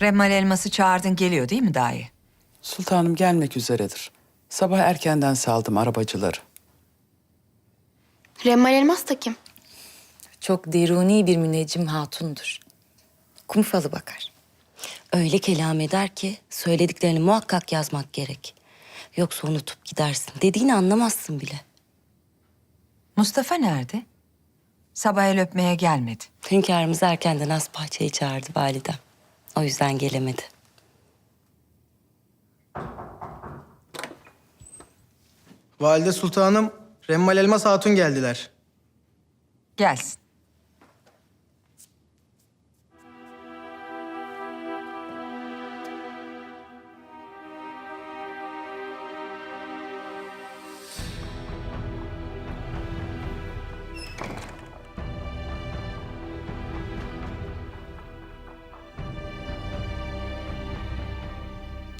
Remmal elması çağırdın geliyor değil mi dahi? Sultanım gelmek üzeredir. Sabah erkenden saldım arabacıları. Remmal Elmas da kim? Çok deruni bir müneccim hatundur. Kum falı bakar. Öyle kelam eder ki söylediklerini muhakkak yazmak gerek. Yoksa unutup gidersin. Dediğini anlamazsın bile. Mustafa nerede? Sabah el öpmeye gelmedi. Hünkârımız erkenden az bahçeyi çağırdı validem. O yüzden gelemedi. Valide Sultanım, Remmal Elmas Hatun geldiler. Gelsin.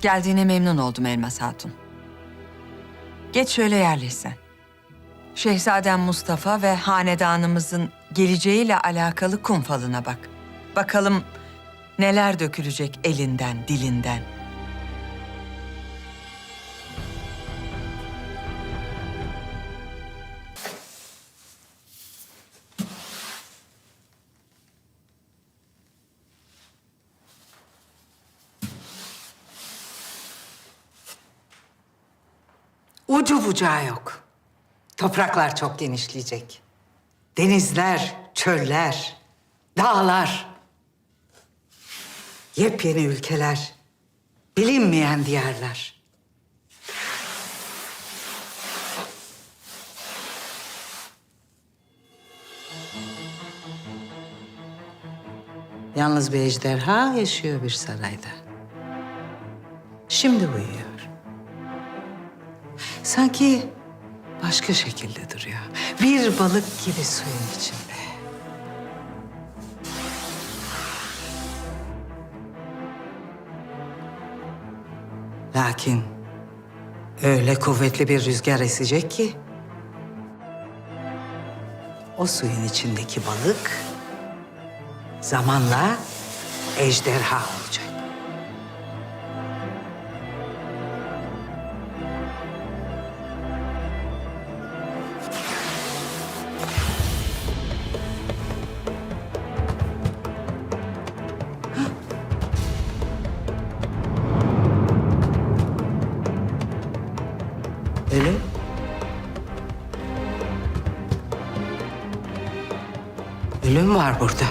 Geldiğine memnun oldum Elmas Hatun. Geç şöyle yerleşsen. Şehzadem Mustafa ve hanedanımızın geleceğiyle alakalı kum falına bak. Bakalım neler dökülecek elinden, dilinden. Ucu bucağı yok. Topraklar çok genişleyecek. Denizler, çöller, dağlar. Yepyeni ülkeler, bilinmeyen diyarlar. Yalnız bir ejderha yaşıyor bir sarayda. Şimdi uyuyor. Sanki başka şekilde duruyor. Bir balık gibi suyun içinde. Lakin öyle kuvvetli bir rüzgar esecek ki o suyun içindeki balık zamanla ejderha Ölüm? Ölüm var burada.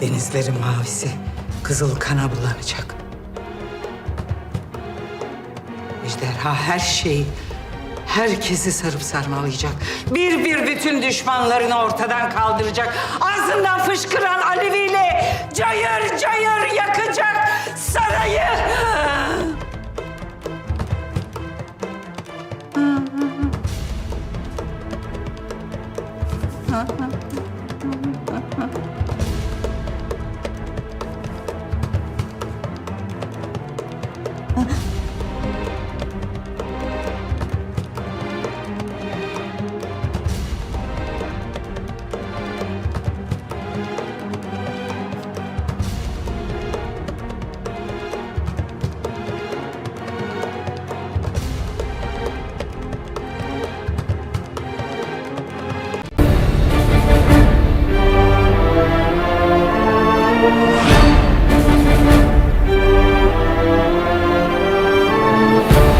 Denizlerin mavisi kızıl kana bulanacak. Ejderha her şeyi, herkesi sarıp sarmalayacak. Bir bir bütün düşmanlarını ortadan kaldıracak. Ağzından fışkıran aleviyle cayır cayır yakacak sarayı. 哼